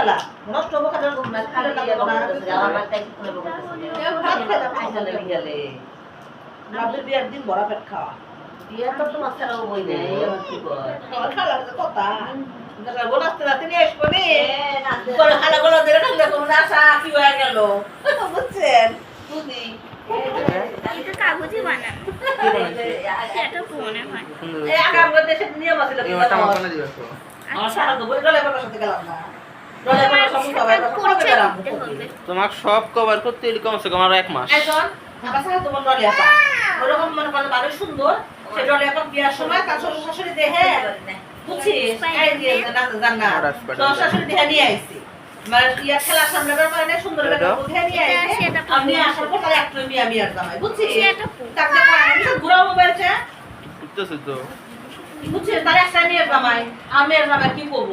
খেলা নষ্ট হব না খেলে না দেবো না বিয়ার দিন বড়া পেট খাওয়া আমার খালার কথা বোন আসতে নিয়ে আসব নি খালা গুলো ধরে থাকলে কোনো আশা কি হয়ে গেল বুঝছেন বুঝি মনে হয় আমার তো সারা তো বই বাবার সাথে গেলাম না তোমাকে সব কভার করতে হলে কমসে কম আরও এক মাস। ওরকম মনে ভালো সুন্দর সে ডলে বিয়ার সময় তার শ্বশুর শাশুড়ি দেহে বুঝছিস? শাশুড়ি দেহে নিয়ে আইছি। মানে ইয়া আমি মেয়ের জামাই কি করব?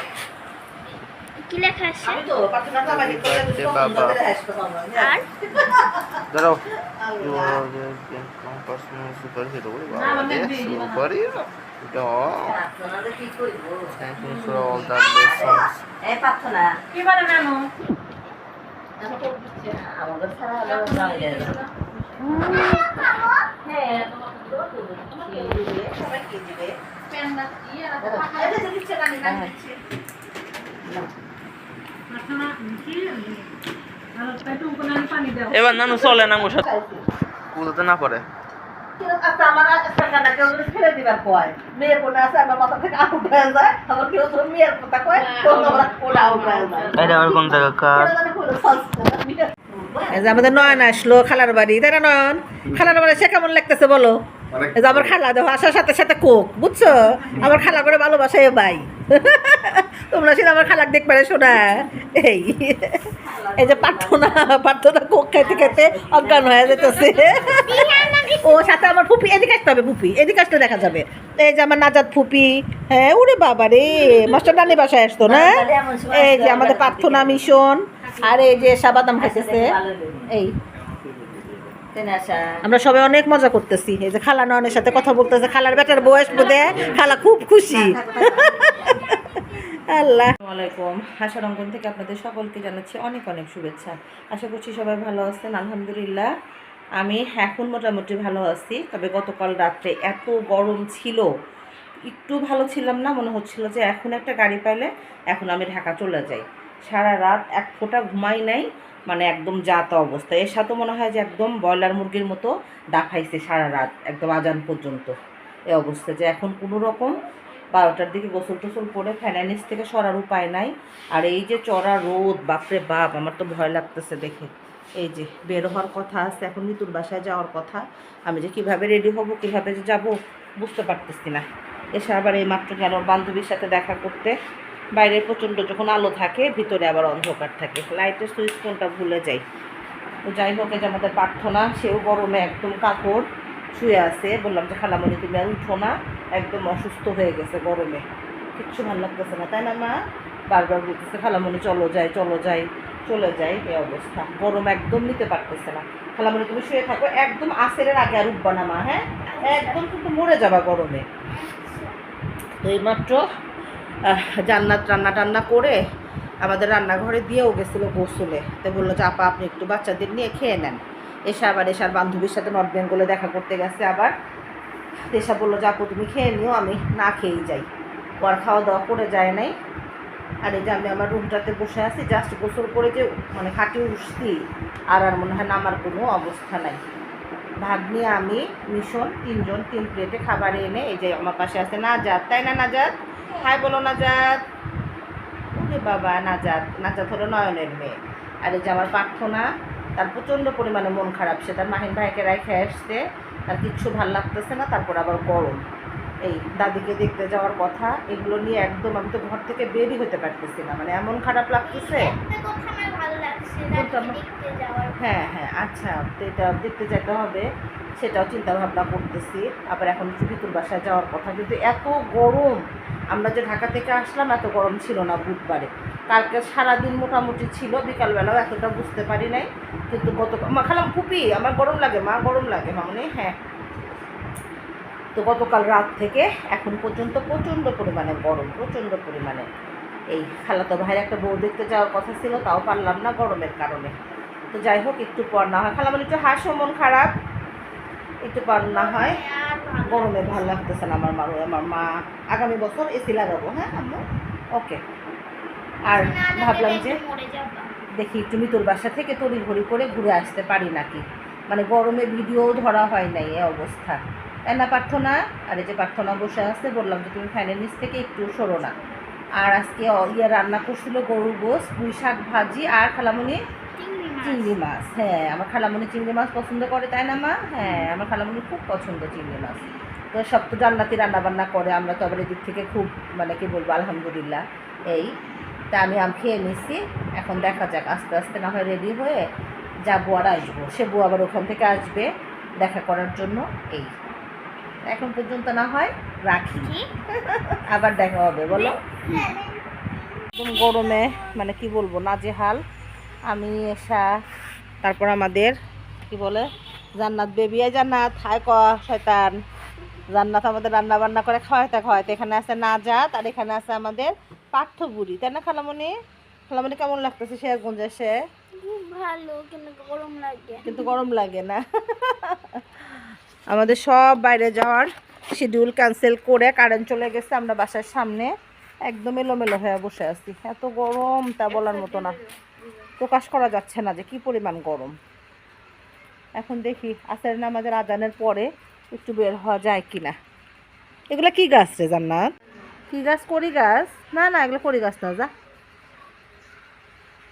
কি লেখা আছে? হাসপাতাল আর? দাঁড়াও। সুপার হিরো না, না। সুপার হিরো প্রার্থনাতে কি করব? Thank you for all the blessings এই প্রার্থনা কি বলে নানু আমাদের ছাড়া হলো জানে না। হ্যাঁ দিবে সবাই কি দিবে? এটা না না দিচ্ছে কি আর কোন পানি দাও এবার নানু চলে না কুলোতে না পড়ে আচ্ছা হয়ে হয়ে আমাদের নয়ন আসলো খালার বাড়ি। তাই না নয়ন? খালার বাড়ি সে কেমন লাগতেছে বলো? এই যে আমার খালা দেখো আসার সাথে সাথে কোক বুঝছ? আমার খালা করে ভালোবাসা ভাই। তোমরা সেটা আমার খালাক দেখবে শোনা। এই। এই যে প্রার্থনা প্রার্থনা কোক খাইতে খাইতে অজ্ঞান হয়ে যেতেছে। ও সাথে আমার ফুপি এদিকে আসতে হবে ফুপি এদিকে আসতে দেখা যাবে। এই যে আমার নাজাদ ফুপি হ্যাঁ উরে বাবা রে মাস্টার ডানি বাসায় আসতো না? এই যে আমাদের প্রার্থনা মিশন আর এই যে সাবাদাম খাইতেছে। এই। আমরা সবাই অনেক মজা করতেছি। এই যে খালা নয়নের সাথে কথা বলতেছে খালার বেটার বয়স বোধে খালা খুব খুশি। আল্লাহ। আলাইকুম। হাসার অঙ্গন থেকে আপনাদের সকলকে জানাচ্ছি অনেক অনেক শুভেচ্ছা। আশা করছি সবাই ভালো আছেন আলহামদুলিল্লাহ। আমি এখন মোটামুটি ভালো আছি তবে গতকাল রাত্রে এত গরম ছিল। একটু ভালো ছিলাম না মনে হচ্ছিল যে এখন একটা গাড়ি পাইলে এখন আমি ঢাকা চলে যাই। সারা রাত এক ফোঁটা ঘুমাই নাই মানে একদম জাতা অবস্থা। এর সাথে মনে হয় যে একদম ব্রয়লার মুরগির মতো ডাকাইছে সারা রাত, একদম আজান পর্যন্ত এই অবস্থা। যে এখন কোনো রকম বারোটার দিকে গোসল টোসল করে ফ্যানের থেকে সরার উপায় নাই। আর এই যে চড়া রোদ, বাপরে বাপ, আমার তো ভয় লাগতেছে দেখে। এই যে বের হওয়ার কথা আছে, এখন মিতুর বাসায় যাওয়ার কথা। আমি যে কীভাবে রেডি হব, কীভাবে যে যাব, বুঝতে পারতেছি না। এসে আবার এই মাত্র গেল বান্ধবীর সাথে দেখা করতে বাইরে প্রচণ্ড যখন আলো থাকে, ভিতরে আবার অন্ধকার থাকে। লাইটের সুইচ কোনটা ভুলে যাই। তো যাই হোক যে আমাদের প্রার্থনা, সেও গরমে একদম কাপড় শুয়ে আছে। বললাম যে, খালামণি, তুমি আর উঠো না, একদম অসুস্থ হয়ে গেছে গরমে। কিচ্ছু ভালো লাগতেছে না, তাই না মা? বারবার বলতেছে, খালামণি, চলো যাই চলো যাই, চলে যাই। এই অবস্থা। গরম একদম নিতে পারতেছে না। খালামণি, তুমি শুয়ে থাকো, একদম আসেরের আগে আর উঠবা না মা হ্যাঁ? একদম কিন্তু মরে যাবা গরমে। তো এইমাত্র জান্নাত রান্না টান্না করে আমাদের রান্নাঘরে দিয়েও গেছিল গোসলে। তো বলল যে, আপা, আপনি একটু বাচ্চাদের নিয়ে খেয়ে নেন। এসে আবার এসার বান্ধবীর সাথে নর্থ বেঙ্গলে দেখা করতে গেছে আবার। এসা বলল যে, আপু, তুমি খেয়ে নিও, আমি না খেয়েই যাই। ও আর খাওয়া দাওয়া করে যায় নাই। আর এই যে আমি আমার রুমটাতে বসে আছি জাস্ট গোসল করে যে মানে খাটে উঠছি, আর আর মনে হয় নামার কোনো অবস্থা নাই। ভাগ্নি আমি, মিশন, তিনজন, তিন প্লেটে খাবার এনে, এই যে আমার পাশে আছে নাজাত। তাই না, নাজাত? হাই বলো নাজাত। ওরে বাবা নাজাত। নাজাত হলো নয়নের মেয়ে। আর এই যে আমার প্রার্থনা তার প্রচণ্ড পরিমাণে মন খারাপ। সে তার মাহিন ভাইকে রেখে আসছে। তার কিচ্ছু ভালো লাগতেছে না তারপর আবার গরম। এই দাদিকে দেখতে যাওয়ার কথা এগুলো নিয়ে একদম আমি তো ঘর থেকে বেরই হতে পারতেছি না। মানে এমন খারাপ লাগতেছে। হ্যাঁ হ্যাঁ আচ্ছা তো এটা দেখতে যেতে হবে সেটাও চিন্তা ভাবনা করতেছি। আবার এখন সুবিতুর বাসায় যাওয়ার কথা কিন্তু এত গরম। আমরা যে ঢাকা থেকে আসলাম, এত গরম ছিল না বুধবারে। কালকে সারাদিন মোটামুটি ছিল, বিকালবেলাও এতটা বুঝতে পারি নাই। কিন্তু গত মা, খালাম খুবই আমার গরম লাগে, মা, গরম লাগে। মা মামনি হ্যাঁ। তো গতকাল রাত থেকে এখন পর্যন্ত প্রচণ্ড পরিমাণে গরম, প্রচণ্ড পরিমাণে। এই খালাতো ভাইয়ের একটা বউ দেখতে যাওয়ার কথা ছিল, তাও পারলাম না গরমের কারণে। তো যাই হোক, একটু পর না হয়। খালাম একটু হাসো, মন খারাপ। একটু পর না হয়। গরমে ভালো লাগতেছে না আমার মারু, আমার মা আগামী বছর এসি লাগাবো হ্যাঁ আম্মু? ওকে। আর ভাবলাম যে দেখি তুমি তোর বাসা থেকে তড়ি ঘড়ি করে ঘুরে আসতে পারি নাকি। মানে গরমে ভিডিও ধরা হয় নাই এ অবস্থা। তাই না প্রার্থনা আর এই যে প্রার্থনা বসে আছে, বললাম যে তুমি ফ্যানের নিচ থেকে একটু সরো না। আর আজকে ইয়ে রান্না করছিল গরুর গোস পুঁই শাক ভাজি আর খালামুনি চিংড়ি মাছ। হ্যাঁ আমার খালামুনি চিংড়ি মাছ পছন্দ করে তাই না মা? হ্যাঁ আমার খালামুনি খুব পছন্দ চিংড়ি মাছ। তো সব তো জান্নাতি রান্না বান্না করে আমরা তো আবার এদিক থেকে খুব মানে কি বলব আলহামদুলিল্লাহ। এই তা আমি আম খেয়ে নিছি। এখন দেখা যাক আস্তে আস্তে না হয় রেডি হয়ে যাব আর আসব। সে বউ আবার ওখান থেকে আসবে দেখা করার জন্য। এই এখন পর্যন্ত না হয় রাখি। আবার দেখা হবে বলো। একদম গরমে মানে কি বলব নাজেহাল। আমি এসা। তারপর আমাদের কি বলে? জান্নাত বেবি এই জান্নাত হায় ক শয়তান। জান্নাত আমাদের রান্না বান্না করে খাওয়াইতে খাওয়াইতে। এখানে আছে নাজাত আর এখানে আছে আমাদের পাঠ্যবুড়ি তাই না খালামণি খালামণি কেমন লাগতেছে শেয়ারগঞ্জ এসে? ভালো কিন্তু গরম লাগে। কিন্তু গরম লাগে না। আমাদের সব বাইরে যাওয়ার শিডিউল ক্যান্সেল করে কারেন্ট চলে গেছে আমরা বাসার সামনে। একদম এলোমেলো হয়ে বসে আছি। এত গরম তা বলার মতো না। প্রকাশ করা যাচ্ছে না যে কি পরিমাণ গরম। এখন দেখি আসের নামাজের আজানের পরে একটু বের হওয়া যায় কি না এগুলো কি গাছ রে জান্নাত? কি গাছ? করি গাছ? না না এগুলো করি গাছ না যা।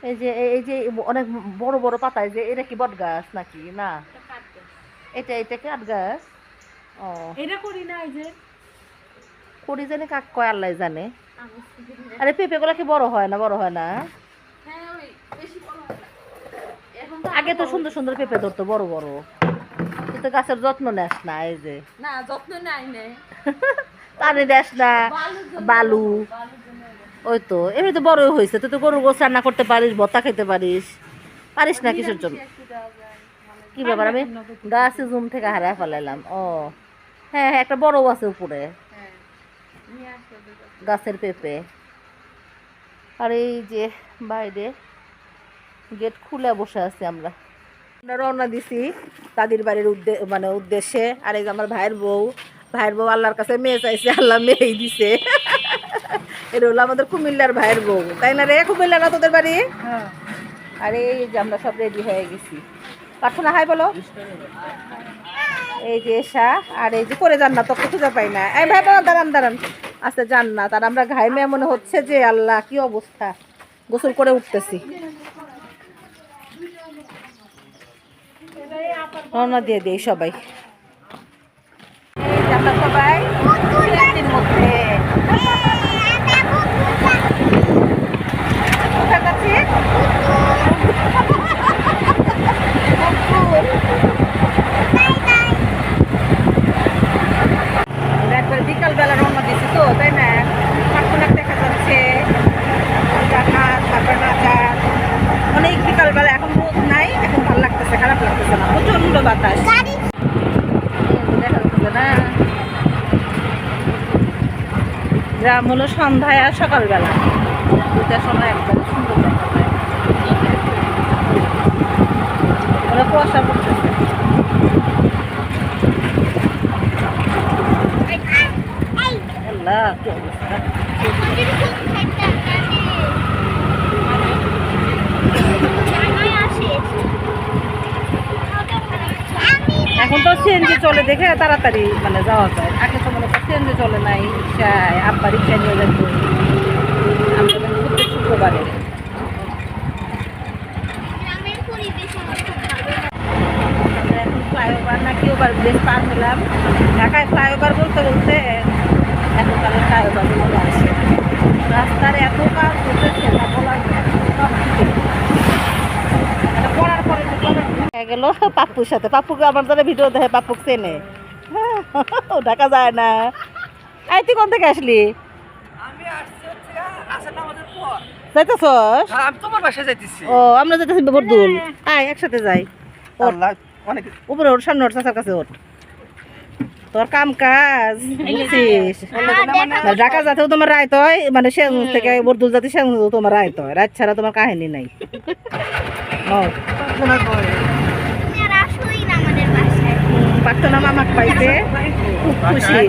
এই যে এই- যে অনেক বড় বড় পাতা যে এটা কি বট গাছ নাকি? না। এটা এটা কাঠ গাছ? ও। এটা করি না এই যে। করি জানি কাক কয় আল্লাহ জানে। আরে পেঁপেগুলো কি বড় হয় না বড় হয় না? আগে তো সুন্দর সুন্দর পেঁপে ধরতো বড় বড়। তুই তো গাছের যত্ন নেস না এই যে। না যত্ন নাই নে। পানি দেস না বালু ওই তো এমনি তো বড়ই হয়েছে তুই তো গরুর গোস রান্না করতে পারিস ভত্তা খেতে পারিস। পারিস না কিসের জন্য? কি ব্যাপার আমি? গাছে জুম থেকে হারায় ফেলাইলাম ও। হ্যাঁ হ্যাঁ একটা বড় আছে উপরে। গাছের পেঁপে। আর এই যে বাইরে গেট খুলে বসে আছি আমরা। আমরা রওনা দিছি তাদের বাড়ির উদ্দে মানে উদ্দেশ্যে। আর এই যে আমার ভাইয়ের বউ। ভাইয়ের বউ আল্লাহর কাছে মেয়ে চাইছে আল্লাহ মেয়েই দিছে। এটা হলো আমাদের কুমিল্লার ভাইয়ের বউ। তাই না রে কুমিল্লা না তোদের বাড়ি? আর এই যে আমরা সব রেডি হয়ে গেছি। প্রার্থনা হাই বলো? এই যে এসা আর এই যে করে জান্নাত তোকে খুঁজে পাই না। এই ভাই দাঁড়ান দাঁড়ান দাঁড়ান। আচ্ছা জান্নাত। আর আমরা ঘাইমে মনে হচ্ছে যে আল্লাহ কি অবস্থা? গোসল করে উঠতেছি। রওনা দিয়ে দিই সবাই। সবাই মধ্যে কোথায় যাচ্ছি? একবার বিকালবেলা রওনা দিয়েছি তো তাই না পার্কনার দেখা যাচ্ছে জান্নাত তারপর নাচার অনেক বিকালবেলা এখন রোদ নাই এখন ভালো লাগতেছে খারাপ লাগতেছে না প্রচণ্ড বাতাস এই যে দেখা যাচ্ছে না গ্রাম হলো সন্ধ্যায় আর সকালবেলা। দুটার সময় একদম সুন্দর দেখা কুয়াশা পড়তেছে। কি অবস্থা? এখন তো সিএনজি চলে দেখে তাড়াতাড়ি মানে যাওয়া যায়। আগে তো মনে হয় সিএনজি চলে নাই, রিক্সায়, আব্বা রিক্সায় নিয়ে যেত। আমরা শুক্রবারে ওভার হলাম। বলতে আসে রাস্তার এত কাজ করতেছে না বলার এটা পড়ার পরে তো কবে হয়ে গেল পাপ্পুর সাথে পাপ্পুকে আমার ধরে ভিডিও দেখে পাপ্পুক চেনে ও ঢাকা যায় না আই তুই কোন থেকে আসলি আমি আসছি হচ্ছে আসার নামাজের পর যাইতেছস হ্যাঁ, আমি তোমার বাসায় যাইতেছি ও আমরা যাইতেছি বরদুল আয় একসাথে যাই উপরে সামনে চাচার কাছে তোর কাম কাজ বুঝছিস ঢাকা যাতেও তোমার রায় হয় মানে সে থেকে বরদুল জাতি সে তোমার রায় হয় রাত ছাড়া তোমার কাহিনী নাই ও তুমি আর আসোই না আমাদের বাসায় প্রার্থনা মামাক পাইছে খুব খুশি।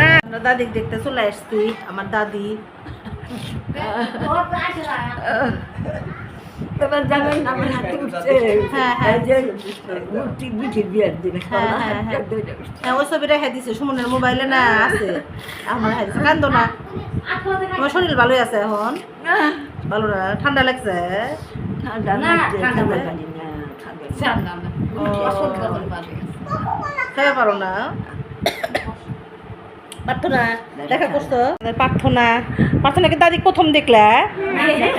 না। আমরা দাদিক দেখতে চলে আসছি আমার দাদি। তোমার জানেন আমার হাতে উঠছে। হ্যাঁ হ্যাঁ। যে মূর্তি বিঠে বিয়ার দিবে হ্যাঁ, হ্যাঁ, হ্যাঁ। ছবিটা হ্যাঁ দিছে সুমনের মোবাইলে না আছে। আমার দিছে কান্দো না। তোমার শরীর ভালোই আছে এখন। ভালো না ঠান্ডা লাগছে। ঠান্ডা না ঠান্ডা জানি ঠান্ডা ও, পারো না। প্রার্থনা দেখা করছ? প্রার্থনা প্রার্থনাকে দাদি প্রথম দেখলা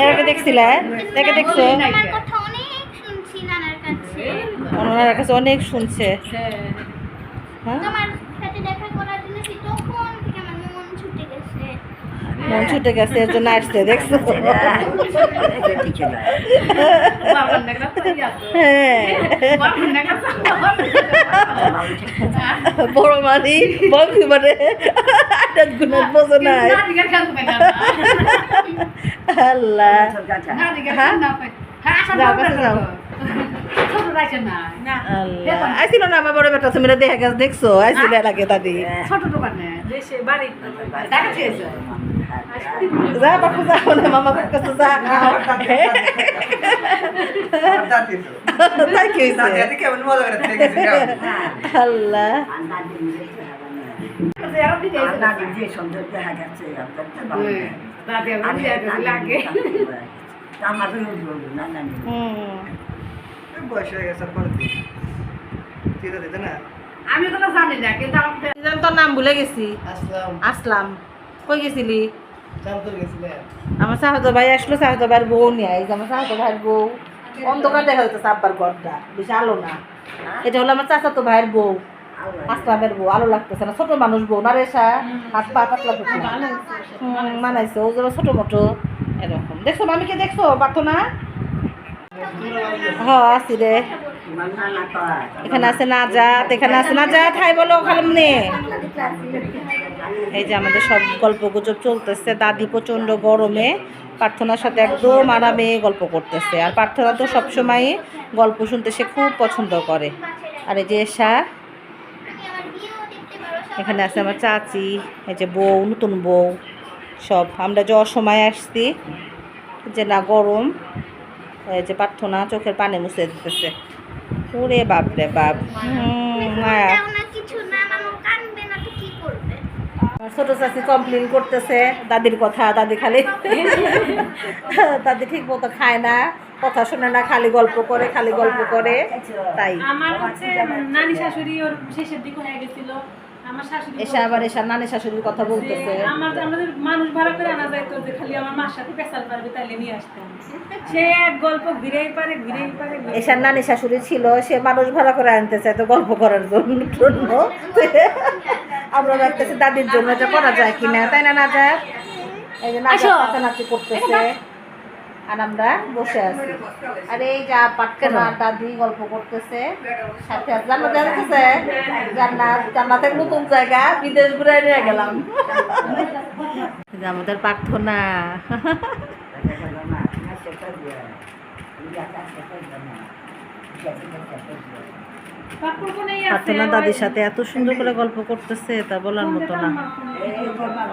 আগে দেখছিলা দেখছ অনেক শুনছি নানার কাছে ওনার কাছে অনেক শুনছে হ্যাঁ তোমার সাথে দেখা করার জন্য সে তখন থেকে আমার মন ছুটে গেছে মন ছুটে গেছে এর জন্য আসছে দেখছ? হ্যাঁ। বড় মানি বন্ধু মানে আটাত বোঝো নাই আল্লাহ। যাও কাছে যাও। আল্লাহ। আইছিল না আমার বড় বেটা তুমি দেখা গেছে দেখছ? আইছিল আগে দাদি। যা বাপু যাও না মামা কাছে যা তাই কি দেখেছি আল্লাহ যে সুন্দর দেখা গেছে আমাদের বয়স হয়ে পরে চিন্তা আমি কোনো জানি না কিন্তু নাম ভুলে গেছি আসলাম আসলাম কই গেছিলি? আমার সাহত ভাই আসলো সাহত ভাইয়ের বউ নিয়ে এই যে আমার সাহত ভাইয়ের বউ। অন্ধকার দেখা যাচ্ছে আব্বার ঘরটা বেশি আলো না। এটা হলো আমার চাচাতো ভাইয়ের বউ আসলামের বউ আলো লাগতেছে না ছোট মানুষ বউ না রেশা হাত পা পাতলা পাতলা। হুম, মানাইছে ও যেমন ছোট মোটো এরকম। দেখছ মামিকে দেখছ? পারতো না? হ আছি রে। এখানে আছে নাজাত এখানে আছে নাজাত। হাই বলো খালামনে এই যে আমাদের সব গল্প গুজব চলতেছে। দাদি প্রচণ্ড গরমে প্রার্থনার সাথে একদম আরামে গল্প করতেছে। আর প্রার্থনা তো সবসময় গল্প শুনতে সে খুব পছন্দ করে। আর এই যে এসা এখানে আছে আমার চাচি এই যে বউ নতুন বউ সব। আমরা যে অসময় আসছি যে না গরম এই যে প্রার্থনা চোখের পানি মুছে দিতেছে। ওরে বাপ রে বাপ। হুম, মায়া দাও না কিছু না মামা কানবে না তো কি করবে আমার ছোট চাচি কমপ্লেন করতেছে দাদির কথা দাদি খালি দাদি ঠিক মতো খায় না কথা শোনে না খালি গল্প করে খালি গল্প করে। তাই। আমার হচ্ছে নানি শাশুড়ি ওর শেষের দিকে হয়ে গেছিল। আমার শাশুড়ি এসে আবার এসে নানি শাশুড়ির কথা বলতেছে। আমার আমাদের মানুষ ভাড়া করে আনা যায় তো যে খালি আমার মার সাথে পেশাল পারবে তাইলে নিয়ে আসতাম সে এক গল্প ঘুরেই পারে ঘুরেই পারে এসার নানি শাশুড়ি ছিল সে মানুষ ভাড়া করে আনতে চায় তো গল্প করার জন্য। আমরা ভাবতেছি দাদির জন্য এটা করা যায় কিনা তাই না না যায়? এই যে নাচা নাচানাচি করতেছে। আর আমরা বসে আছি। আর এই যা পাটকেনা দাদি গল্প করতেছে। সাথে আছে জান্নাত দেখতেছে জান্নাত জান্নাতের নতুন জায়গা বিদেশ ঘুরে নিয়ে গেলাম। আমাদের প্রার্থনা। প্রার্থনা দাদির সাথে এত সুন্দর করে গল্প করতেছে, তা বলার মতো না।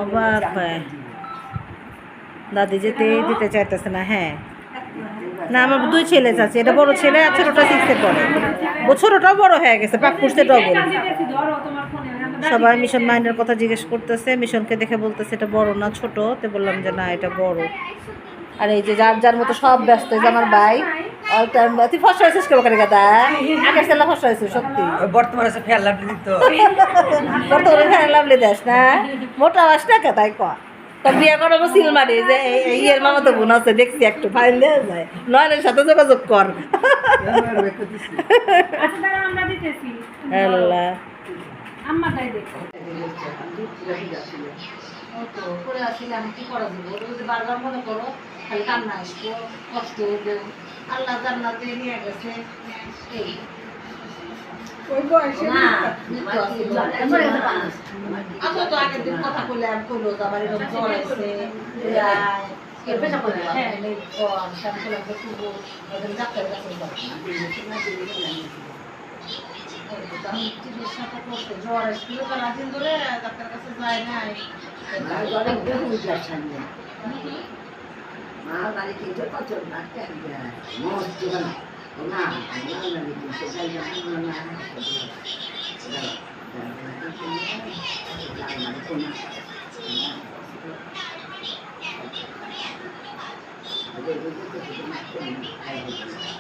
অবাক দাদি যেতে দিতে চাইতেছে না হ্যাঁ। না, আমার দুই ছেলে আছে, এটা বড় ছেলে আর ছোটটা শিখতে পড়ে ও ছোটটাও বড় হয়ে গেছে পাকুড়তে ডবল সবাই মিশন মাইন্ডের কথা জিজ্ঞেস করতেছে, মিশনকে দেখে বলতেছে, এটা বড় না ছোট? তো বললাম যে, না, এটা বড়। আর এই যে যার যার মতো সব ব্যস্ত এই যে আমার ভাই অল টাইম তুই ফসল হয়েছিস কেমন করে কথা আগের সেলা ফসল হয়েছিস সত্যি। বর্তমানে আছে ফেয়ার লাভ দিত। বর্তমানে ফ্যান লাভলি দেশ না? মোটা আস না কে তাই কয়া তো বিয়ে করাবো সিল মারি যে ইয়ের মামা তো বোন আছে দেখছি একটু ফাইন দেওয়া যায়। নয়নের সাথে যোগাযোগ কর। আচ্ছা দাঁড়া আমরা দিতেছি। আল্লাহ। আম্মাটাই দেখো করে কি করা যাবে? যদি বারবার মনে করো খালি কান্না আসব কষ্ট হবে। আল্লাহ জান্নাতে নিয়ে গেছে। এই। ওই বয়সে না আচ্ছা তো আগের দিন কথা বলে কইলো আমার এরকম জ্বর আছে পেশা করে হ্যাঁ। আমি আমি জ্বর আসছিল ধরে ডাক্তারের কাছে যায় নাই।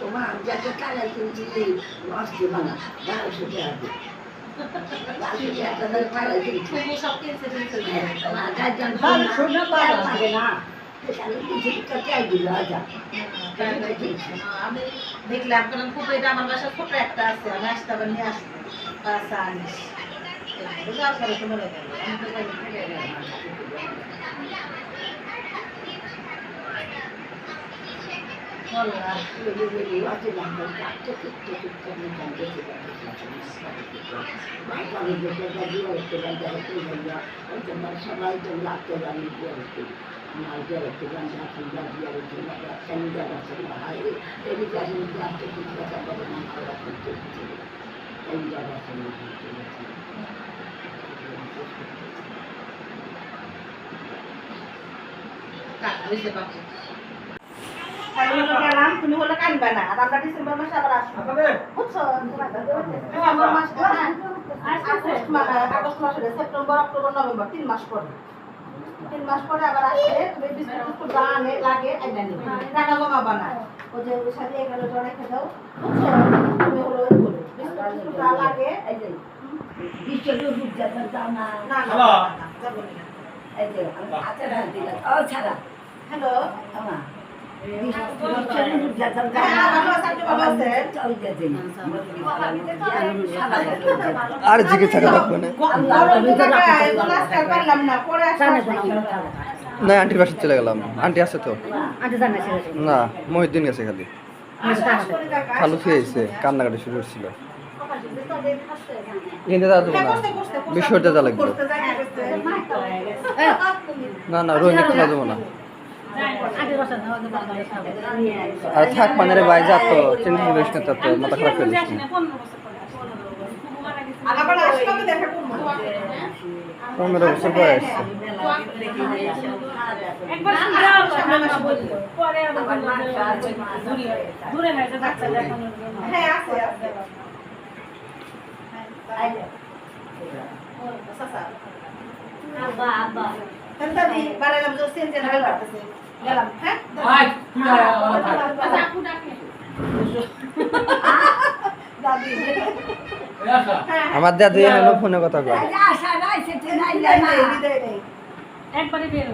তোমার যত টাকা কিনছি নষ্ট বানা বারোশো টাকা দেখলাম কারণ খুব এটা আমার বাসা ছোট একটা আছে আমি আসতে আবার নিয়ে আসব আচ্ছা আনিস যাওয়ার পরে তো মনে গেল আমি তো জানি ফেলে গেলাম। আল্লাহ সবাই তো লাগতে জানি আমার বেরোতে জানি এখন বাজিয়ে রেখে কেন যাচ্ছে এদিকে আসেন লাগতে কিছু কথা বলে না খাওয়া করতে এই জায়গাতে কাজ হয়েছে বাকি আমি হলো গেলাম তুমি হলো কানবে না আর আমরা ডিসেম্বর মাসে আবার আসব বুঝছ ডিসেম্বর মাস আগস্ট মাসে সেপ্টেম্বর অক্টোবর নভেম্বর তিন মাস পরে তিন মাস পরে আবার আসলে তুমি বিস্কুট টিস্কুট যা লাগে আইনা টাকা জমা বানা ও যে ওর সাথে এগারো জন রেখে দাও বুঝছ তুমি হলো বিস্কুট টিস্কুট লাগে এই যে বিশ্বকে বুঝতে না না না এই যে আমি দিলাম ও ছাড়া হ্যালো আমার আর লাগবে না। আন্টির বাসা চলে গেলাম। আন্টি আছে তো? না, মহিউদ্দিন গেছে খালি। খালু খেয়ে এসে কান্নাকাটি শুরু করছিল কিনতে যাওয়া যাব না। বিশ্বটা লাগবে। না না রোহিণী খোলা যাব না। আর থাক মানে রে ভাই, যা তো, চিন্তা করিস না তো মাথা খারাপ করে না পনেরো বছর পরে আসছে একবার হ্যাঁ আমার দাদু হলো ফোনে কথা কয় না একবারে বের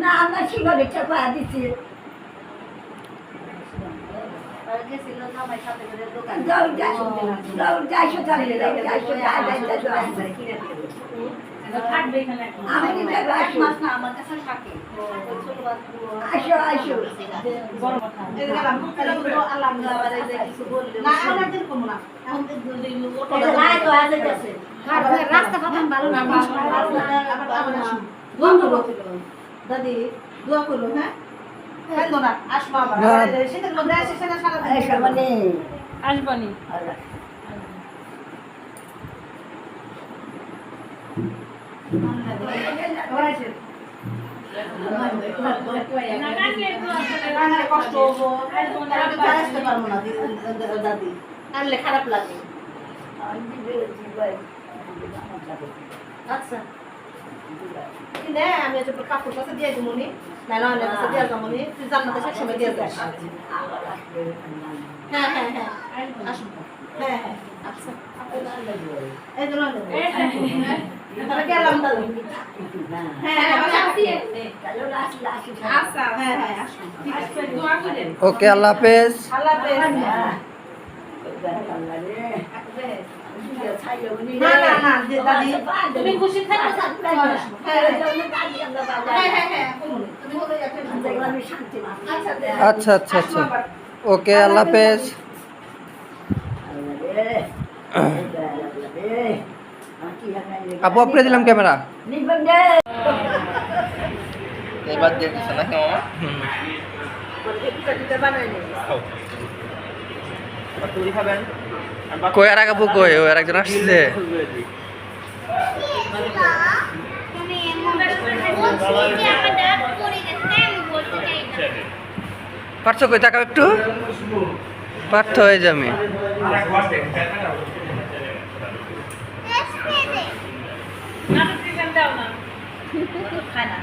না আমরা সিগারেট চাপা দোকান দৌড় যাইছো দৌড় যাইছো তাহলে যাইছো রাস্তা ভালো না দাদি দোয়া করল হ্যাঁ? না আসব মানে আসবানি না কাকে একটু আসলে আনলে কষ্ট হব তাহলে আসতে পারব না খারাপ লাগে আচ্ছা। আমি কাপড় কাছে কাছে দিয়ে যাব নি তুই জান্নাতে সব সময় দিয়ে যাস হ্যাঁ হ্যাঁ হ্যাঁ হ্যাঁ হ্যাঁ হ্যাঁ। আচ্ছা হ্যাঁ হ্যাঁ আচ্ছা ওকে আল্লাহ হাফেজ আল্লাহ হাফেজ না না না দাদি তুমি খুশি থাকো হ্যাঁ হ্যাঁ হ্যাঁ হ্যাঁ তুমি হলো একটা আচ্ছা আচ্ছা আচ্ছা আচ্ছা ওকে আল্লাহ হাফেজ আপু আপনি দিলাম ক্যামেরা এবার দিয়ে দিছে নাকি মামা? তুই খাবেন কই আর এক কই? ও আর একজন আসছে। তুমি এমন বলছি যে আমার দাঁত পড়ে গেছে তাই আমি বলতে চাই না পারছ কই? তাকাও একটু। পার্থ হয়ে যাবে। না খায় না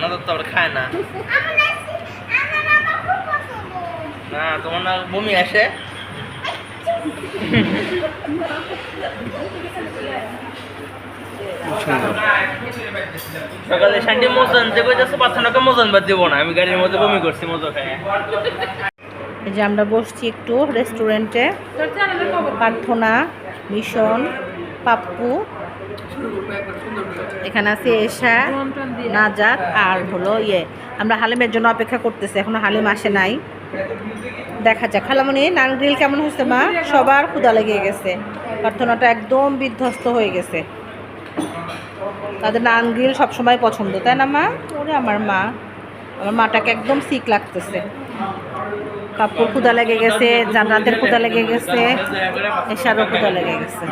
না তো তারপরে খায় না আমার নাচি আমার আমার খুব পছন্দ না তোমার না বমি আসে সকালে শান্তি মোজন যে কইতেছে পাথরটাকে মোজন বাদ দিব না আমি গাড়ির মধ্যে বমি করছি মজো খায় এই যে আমরা বসছি একটু রেস্টুরেন্টে প্রার্থনা মিশন পাপ্পু। এখানে আছে এশা, নাজাত আর হলো ইয়ে। আমরা হালিমের জন্য অপেক্ষা করতেছি, এখনও হালিম আসে নাই। দেখা যাক। খালামনি নান গ্রিল কেমন হয়েছে মা? সবার ক্ষুদা লেগে গেছে। প্রার্থনাটা একদম বিধ্বস্ত হয়ে গেছে। তাদের নান গ্রিল সবসময় পছন্দ, তাই না মা? ওরে আমার মা। আমার মাটাকে একদম সিক লাগতেছে। কাপড় ক্ষুদা লেগে গেছে, জান্নাতের ক্ষুদা লেগে গেছে, এশারও ক্ষুদা লেগে গেছে।